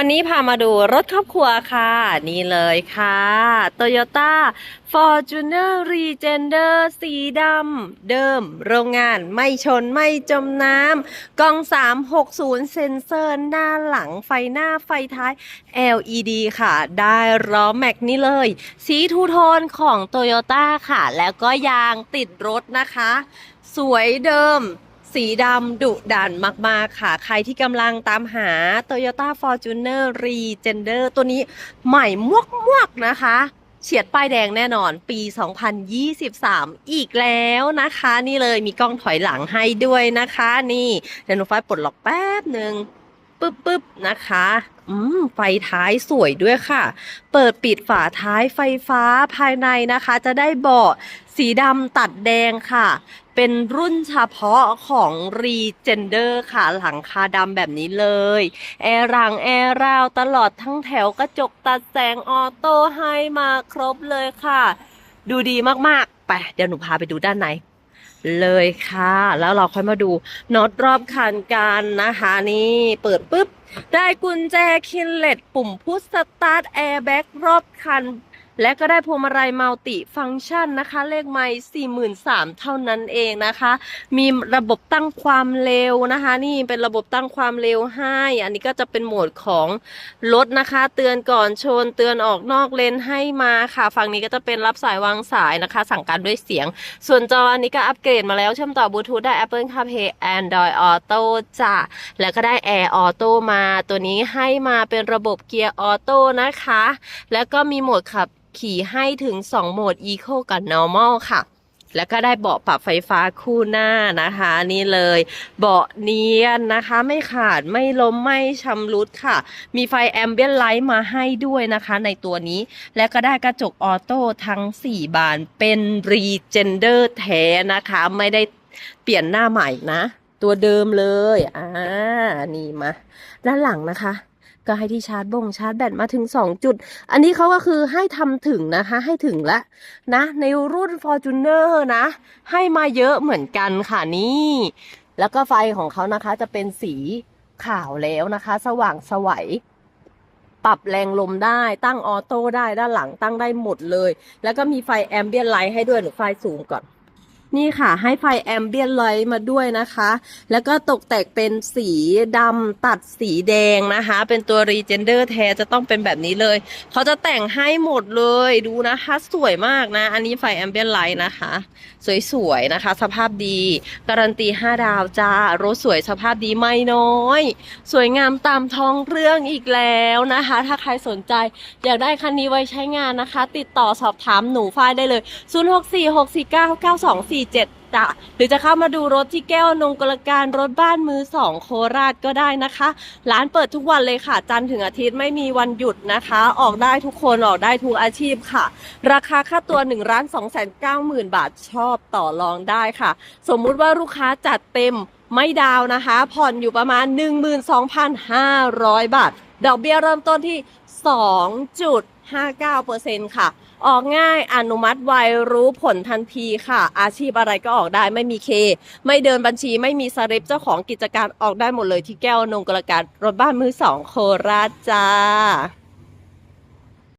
วันนี้พามาดูรถครอบครัวค่ะ นี่เลยค่ะ Toyota Fortuner Legender สีดำเดิม โรงงานไม่ชนไม่จมน้ำกล้อง 360 เซ็นเซอร์หน้าหลังไฟหน้าไฟท้าย LED ค่ะ ได้ล้อแม็กนี่เลย สีทูโทนของ Toyota ค่ะ แล้วก็ยางติดรถนะคะ สวยเดิม สีดำดุดันมาก ๆ ค่ะ ใครที่กำลังตามหา Toyota Fortuner Regender ตัวนี้ใหม่มวกมวกๆนะคะ เฉียดป้ายแดงแน่นอนปี 2023 อีกแล้วนะคะ นี่เลยมีกล้องถอยหลังให้ด้วยนะคะ นี่เดี๋ยวหนูไฟปลดล็อกแป๊บหนึ่งปึ๊บปึ๊บนะคะ อืมไฟท้ายสวยด้วยค่ะ เปิดปิดฝาท้ายไฟฟ้าภายในนะคะ จะได้เบาะสีดำตัดแดงค่ะ เป็นรุ่นเฉพาะของ Regender ค่ะ หลังคาดำแบบนี้เลย แอร์หลังแอร์ราวตลอดทั้งแถวกระจกตัดแสงออโต้ให้มาครบเลยค่ะ ดูดีมากๆ ไป เดี๋ยวหนูพาไปดูด้านในเลยค่ะ แล้วเราค่อยมาดูน็อตรอบคันกันนะคะ นี่เปิดปุ๊บ ได้กุญแจคินเลตปุ่มพุชสตาร์ทแอร์แบ็กรอบคัน และก็ได้พวงมาลัยมัลติฟังก์ชันนะคะ เลขไมค์43,000 เท่านั้นเองนะคะ มีระบบตั้งความเร็วนะคะ นี่เป็นระบบตั้งความเร็วให้ อันนี้ก็จะเป็นโหมดของรถนะคะ เตือนก่อนชนเตือนออกนอกเลนให้มาค่ะ ฝั่งนี้ก็จะเป็นรับสายวางสายนะคะ สั่งการด้วยเสียง ส่วนจออันนี้ก็อัปเกรดมาแล้วเชื่อมต่อบลูทูธได้ Apple CarPlay Android Auto จ้ะแล้วก็ได้ Air Auto มาตัวนี้ให้มาเป็นระบบเกียร์ออโต้นะคะ แล้วก็มีโหมดขับ ขี่ให้ถึง 2 โหมด Eco กับ Normal ค่ะ แล้วก็ได้เบาะปรับไฟฟ้าคู่หน้านะคะ นี่เลย เบาะเนียนนะคะ ไม่ขาดไม่ล้มไม่ชำรุดค่ะ มีไฟแอมเบียนไลท์มาให้ด้วยนะคะ ในตัวนี้ และก็ได้กระจกออโต้ทั้ง 4 บานเป็นรีเจนเดอร์แท้นะคะ ไม่ได้เปลี่ยนหน้าใหม่นะ ตัวเดิมเลย อ่า นี่มา ด้านหลังนะคะ ก็ให้ที่ชาร์จบงชาร์จแบตมาถึง 2 จุด อันนี้เขาก็คือให้ทำถึงนะคะให้ถึงล้วนะ ในรุ่น Fortuner นะ ให้มาเยอะเหมือนกันค่ะนี่ แล้วก็ไฟของเขานะคะจะเป็นสีขาวแล้วนะคะ สว่างสวัยปรับแรงลมได้ตั้งออโต้ได้ด้านหลังตั้งได้หมดเลย แล้วก็มีไฟแอมเบียนไลท์ให้ด้วยหรือไฟสูงก่อน นี่ค่ะให้ไฟแอมเบียนไลท์มาด้วยนะคะ แล้วก็ตกแต่งเป็นสีดำตัดสีแดงนะคะ เป็นตัว Regender แท้จะต้องเป็นแบบนี้เลย เขาจะแต่งให้หมดเลยดูนะคะ สวยมากนะ อันนี้ไฟแอมเบียนไลท์นะคะ สวยๆนะคะ สภาพดี การันตี 5 ดาวจ้ารถสวยสภาพดีไม่น้อย สวยงามตามท้องเรื่องอีกแล้วนะคะ ถ้าใครสนใจอยากได้คันนี้ไว้ใช้งานนะคะ ติดต่อสอบถามหนูฝ้ายได้เลย47จ้ะหรือจะเข้ามาดูรถที่แก้วนงกลการรถบ้านมือสองโคราชก็ได้นะคะ ร้านเปิดทุกวันเลยค่ะ จันทร์ถึงอาทิตย์ไม่มีวันหยุดนะคะ ออกได้ทุกคนออกได้ทุกอาชีพค่ะ ราคาค่าตัว1นึ่งล้านสองแสนเก้าหมื่นบาทชอบต่อรองได้ค่ะ สมมุติว่าลูกค้าจัดเต็มไม่ดาวนะคะ ผ่อนอยู่ประมาณ 12,500 บาท ดอกเบี้ยเริ่มต้นที่ 59%ค่ะ ออกง่ายอนุมัติไวรู้ผลทันทีค่ะ อาชีพอะไรก็ออกได้ไม่มีเค ไม่เดินบัญชีไม่มีสริปเจ้าของกิจการออกได้หมดเลยที่แก้วนงกลการรถบ้านมือสองโคราชจ้า